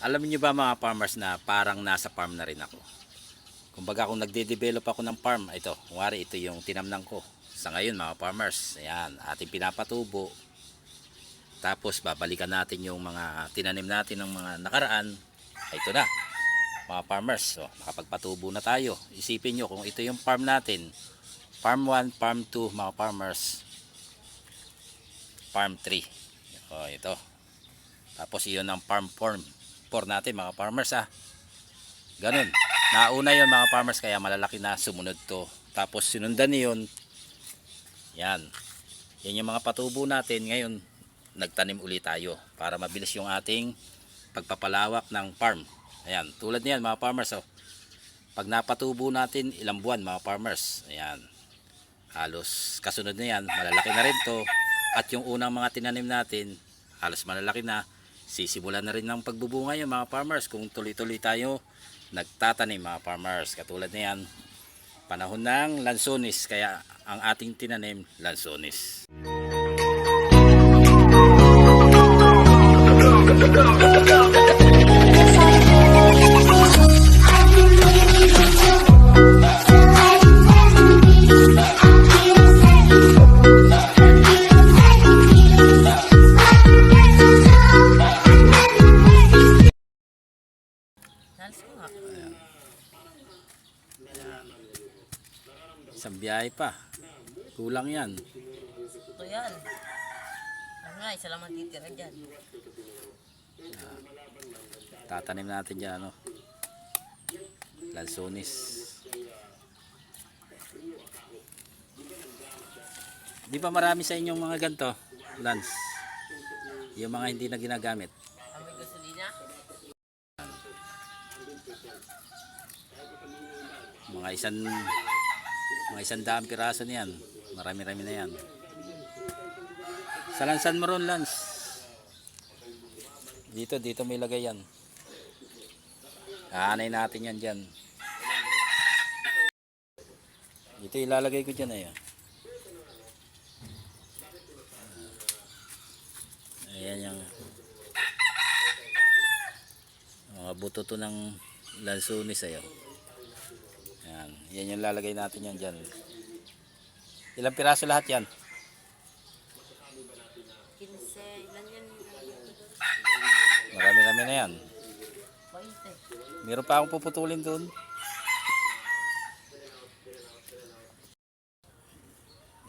Alam niyo ba mga farmers na parang nasa farm na rin ako. Kumbaga kung nagde-develop ako ng farm, ito, kunwari ito yung tinamnan ko. Sa ngayon mga farmers, ayan, ating pinapatubo. Tapos babalikan natin yung mga tinanim natin ng mga nakaraan. Ito na, mga farmers. So, nakapagpatubo na tayo. Isipin nyo kung ito yung farm natin. Farm 1, farm 2, mga farmers. Farm 3. O, ito. Tapos iyon ang farm form 4 natin mga farmers ah. Ganun. Nauna yon mga farmers kaya malalaki na sumunod to. Tapos sinundan niyon. Yan. Yan yung mga patubo natin. Ngayon nagtanim uli tayo para mabilis yung ating pagpapalawak ng farm. Ayan. Tulad niyan mga farmers oh. Pag napatubo natin ilang buwan mga farmers. Ayan. Halos kasunod na yan. Malalaki na rin to. At yung unang mga tinanim natin halos malalaki na sisimulan na rin ng pagbubunga yung mga farmers. Kung tuloy-tuloy tayo nagtatanim mga farmers. Katulad na yan panahon ng lansones. Kaya ang ating tinanim lansones. Halos biyahe pa kulang yan Ito yan. Ano nga, isa lang matitira dyan. tatanim natin dyan ano lansones di ba marami sa inyong mga ganto lans yung mga hindi na ginagamit Amoy gasolina. mga isang mga isang daang piraso niyan marami-rami na yan. Sa lansan mo ron lans dito dito may lagay yan. Aanay natin yan dyan. Dito ilalagay ko dyan ayan. Ayan yung mga buto to ng lansunis ayo yan, yan yung lalagay natin yan dyan. Ilang piraso lahat yan? 15, ilan yan? Marami-rami na yan. 20. Meron pa akong puputulin doon.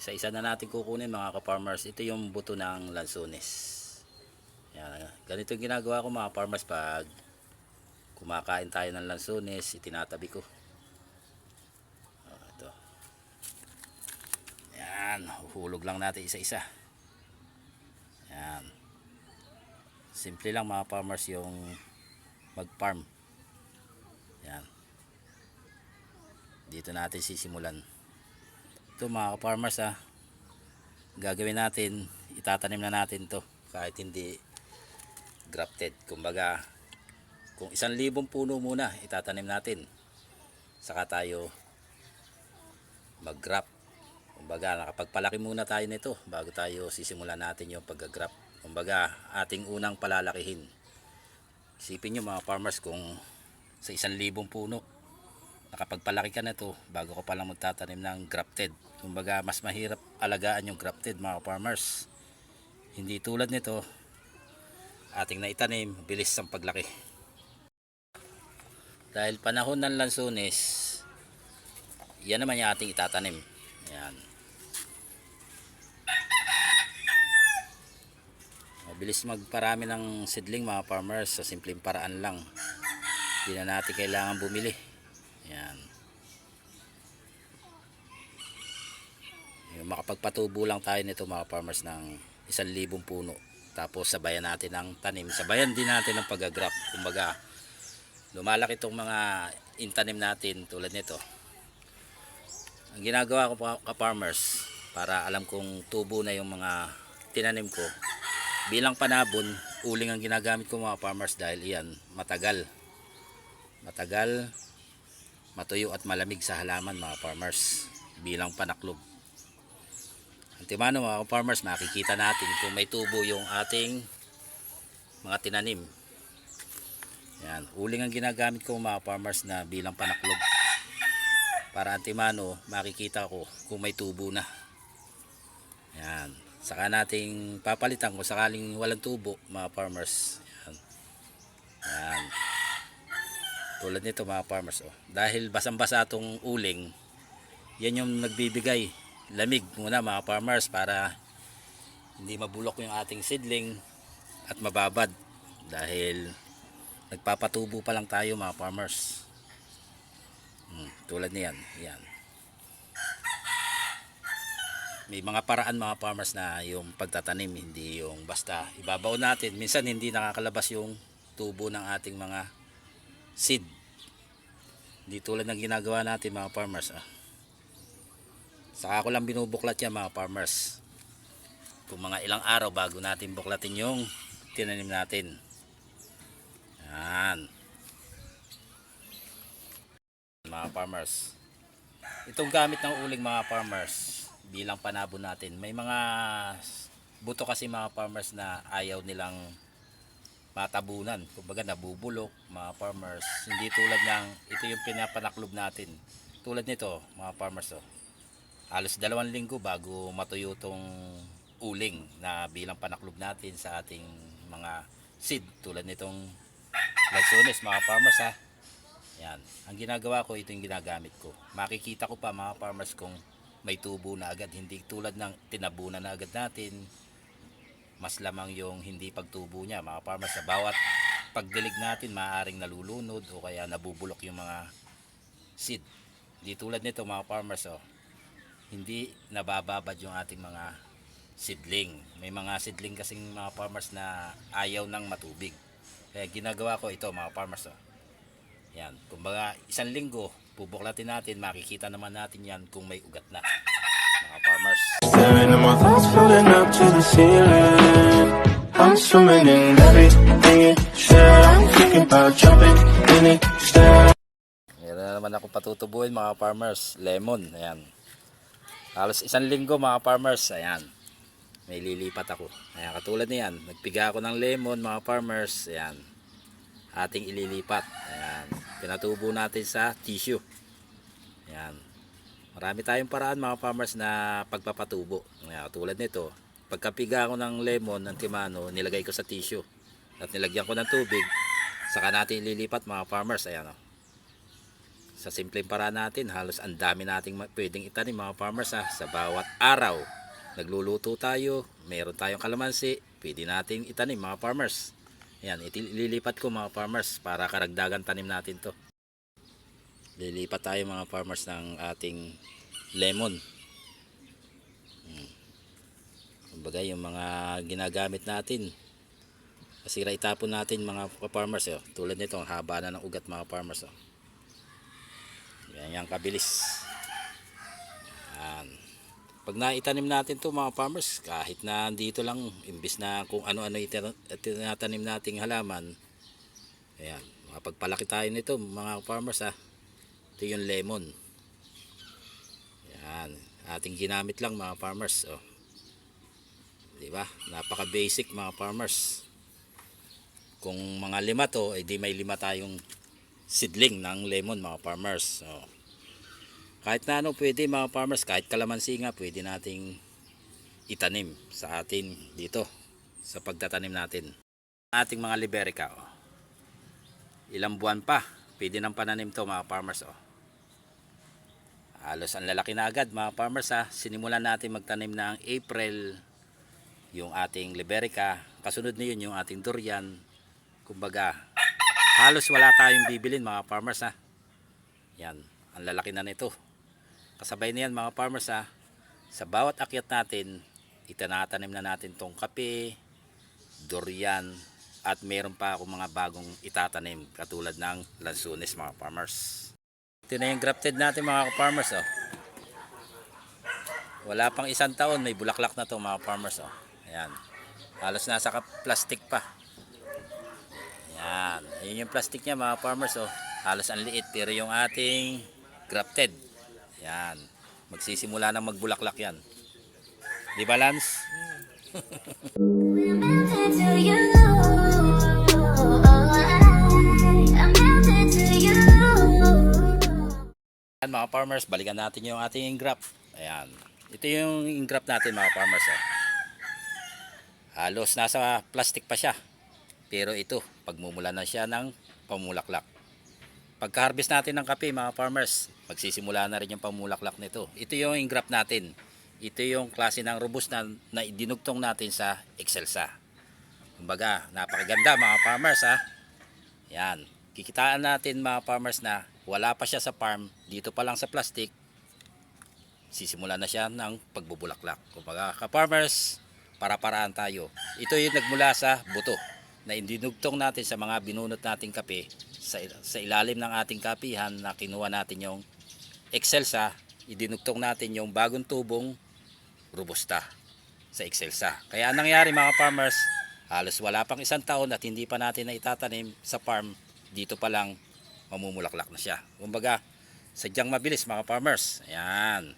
Isa-isa na natin kukunin mga ka-farmers. Ito yung buto ng lansones. Yan, ganito yung ginagawa ko mga farmers pag kumakain tayo ng lansones, itinatabi ko. Oh, ito. Uhulog lang natin isa-isa. Yan. Simple lang mga farmers yung mag-farm. Yan. Dito natin sisimulan. Ito mga farmers ha. Gagawin natin, itatanim na natin to kahit hindi grafted. Kumbaga, kung isang libong puno muna itatanim natin. Saka tayo mag-graft. Kumbaga, nakapagpalaki muna tayo nito bago tayo sisimulan natin yung pag-graft. Kumbaga, ating unang palalakihin. Isipin nyo mga farmers kung sa isang libong puno nakapagpalaki ka na to bago ka palang magtatanim ng grafted. Kumbaga mas mahirap alagaan yung grafted mga farmers. Hindi tulad nito ating naitanim bilis ang paglaki. Dahil panahon ng lansones yan naman yung ating itatanim. Ayan. Mabilis magparami ng seedling mga farmers sa simpleng paraan lang. Hindi na natin kailangan bumili. Yan. Makapagpatubo lang tayo nito mga farmers ng isang libong puno. Tapos sabayan natin ng tanim. Sabayan din natin ng pag-grap. Kumbaga, lumalaki itong mga intanim natin tulad nito. Ang ginagawa ko pa- ka-farmers para alam kong tubo na yung mga tinanim ko bilang panabon uling ang ginagamit ko mga farmers dahil iyan matagal matagal matuyo at malamig sa halaman mga farmers bilang panaklog antimano mga farmers makikita natin kung may tubo yung ating mga tinanim Yan, uling ang ginagamit ko mga farmers na bilang panaklog. Para antimano, makikita ko kung may tubo na. Yan. Saka nating papalitan kung sakaling walang tubo mga farmers. Yan. Yan. Tulad nito mga farmers. Oh. Dahil basang-basa itong uling, yan yung nagbibigay lamig muna mga farmers para hindi mabulok yung ating seedling at mababad dahil nagpapatubo pa lang tayo mga farmers hmm, tulad niyan yan may mga paraan mga farmers na yung pagtatanim hindi yung basta ibabaw natin. Minsan hindi nakakalabas yung tubo ng ating mga seed. Hindi tulad ng ginagawa natin mga farmers ah. saka ko lang binubuklat yan mga farmers. Kung mga ilang araw bago natin buklatin yung tinanim natin. Yan. Mga farmers. Itong gamit ng uling mga farmers bilang panabo natin. May mga buto kasi mga farmers na ayaw nilang matabunan. Kumbaga nabubulok mga farmers. Hindi tulad ng ito yung pinapanaklob natin. Tulad nito mga farmers oh. halos dalawang linggo bago matuyo tong uling na bilang panaklob natin sa ating mga seed. Tulad nitong lansones mga farmers ha. Yan. Ang ginagawa ko ito yung ginagamit ko. Makikita ko pa mga farmers kung may tubo na agad. Hindi tulad ng tinabunan na agad natin. Mas lamang yung hindi pagtubo niya. Mga farmers sa bawat pagdilig natin maaaring nalulunod o kaya nabubulok yung mga seed. Di tulad nito mga farmers oh, hindi nabababad yung ating mga seedling. May mga seedling kasing mga farmers na ayaw ng matubig. Kaya ginagawa ko ito mga farmers oh. yan. Kumbaga isang linggo bubuklatin natin makikita naman natin yan kung may ugat na mga farmers Staring at my thoughts floating up to the ceiling. I'm swimming in everything you said. I'm thinking about jumping in it. Stare. Meron na naman ako patutubuin mga farmers. Lemon. Ayan. Halos isang linggo mga farmers. Ayan. May lilipat ako. Ayan, katulad niyan. Nagpiga ako ng lemon mga farmers. Ayan. Ating ililipat. Ayan. Pinatubo natin sa tissue. Ayan. Marami tayong paraan mga farmers na pagpapatubo. Ayan, katulad nito. Pagkapiga ako ng lemon ng timano, nilagay ko sa tissue. At nilagyan ko ng tubig. Saka natin ililipat mga farmers. Ayan o sa simpleng paraan natin, halos ang dami nating pwedeng itanim mga farmers ha, sa bawat araw. Nagluluto tayo, meron tayong kalamansi, pwede nating itanim mga farmers. Yan, itil- ililipat ko mga farmers para karagdagan tanim natin to. Lilipat tayo mga farmers ng ating lemon. Hmm. Kumbaga yung mga ginagamit natin. Kasira itapon natin mga farmers. Oh. Tulad nito, ang haba na ng ugat mga farmers. Oh. Yan yung kabilis. Yan. Pag naitanim natin to mga farmers, kahit na dito lang, imbis na kung ano-ano tinatanim nating halaman, ayan, makapagpalaki tayo nito mga farmers ha. Ito yung lemon. Yan, ating ginamit lang mga farmers. Oh. Di ba? Napaka basic mga farmers. Kung mga lima to, edi may lima tayong seedling ng lemon mga farmers. So, kahit na ano pwede mga farmers, kahit kalamansi nga pwede nating itanim sa atin dito sa pagtatanim natin. Ating mga liberica. Oh. Ilang buwan pa, pwede nang pananim to mga farmers. Oh. Halos ang lalaki na agad mga farmers ha. Sinimulan natin magtanim ng April yung ating liberica. Kasunod na yun yung ating durian. Kumbaga, halos wala tayong bibilin mga farmers ha. Yan, ang lalaki na nito. Kasabay na yan mga farmers ha. Sa bawat akyat natin, itanatanim na natin tong kape, durian, at meron pa ako mga bagong itatanim katulad ng lansunes mga farmers. Ito na yung grafted natin mga farmers oh. Wala pang isang taon, may bulaklak na to mga farmers oh. Ayan. Halos nasa plastic pa. Yan. Ayun yung plastic niya mga farmers oh. Halos ang liit pero yung ating grafted. Yan. Magsisimula na magbulaklak yan. Di ba, Lance? Ayan, mga farmers, balikan natin yung ating ingrap. Ayan. Ito yung ingrap natin mga farmers. Eh. Halos nasa plastic pa siya. Pero ito, pagmumula na siya ng pamulaklak. Pagka-harvest natin ng kape mga farmers, magsisimula na rin yung pamulaklak nito. Ito yung engraft natin. Ito yung klase ng robusta na, na dinugtong natin sa Excelsa. Kumbaga, napakaganda mga farmers ha. Yan. Kikitaan natin mga farmers na wala pa siya sa farm, dito pa lang sa plastic, sisimula na siya ng pagbubulaklak. Kumbaga, ka-farmers, para-paraan tayo. Ito yung nagmula sa buto na indinugtong natin sa mga binunot nating kape sa, sa ilalim ng ating kapihan na kinuha natin yung Excelsa, idinugtong natin yung bagong tubong Robusta sa Excelsa. Kaya nangyari mga farmers, halos wala pang isang taon at hindi pa natin na itatanim sa farm, dito pa lang mamumulaklak na siya. Kumbaga, sadyang mabilis mga farmers. Ayan.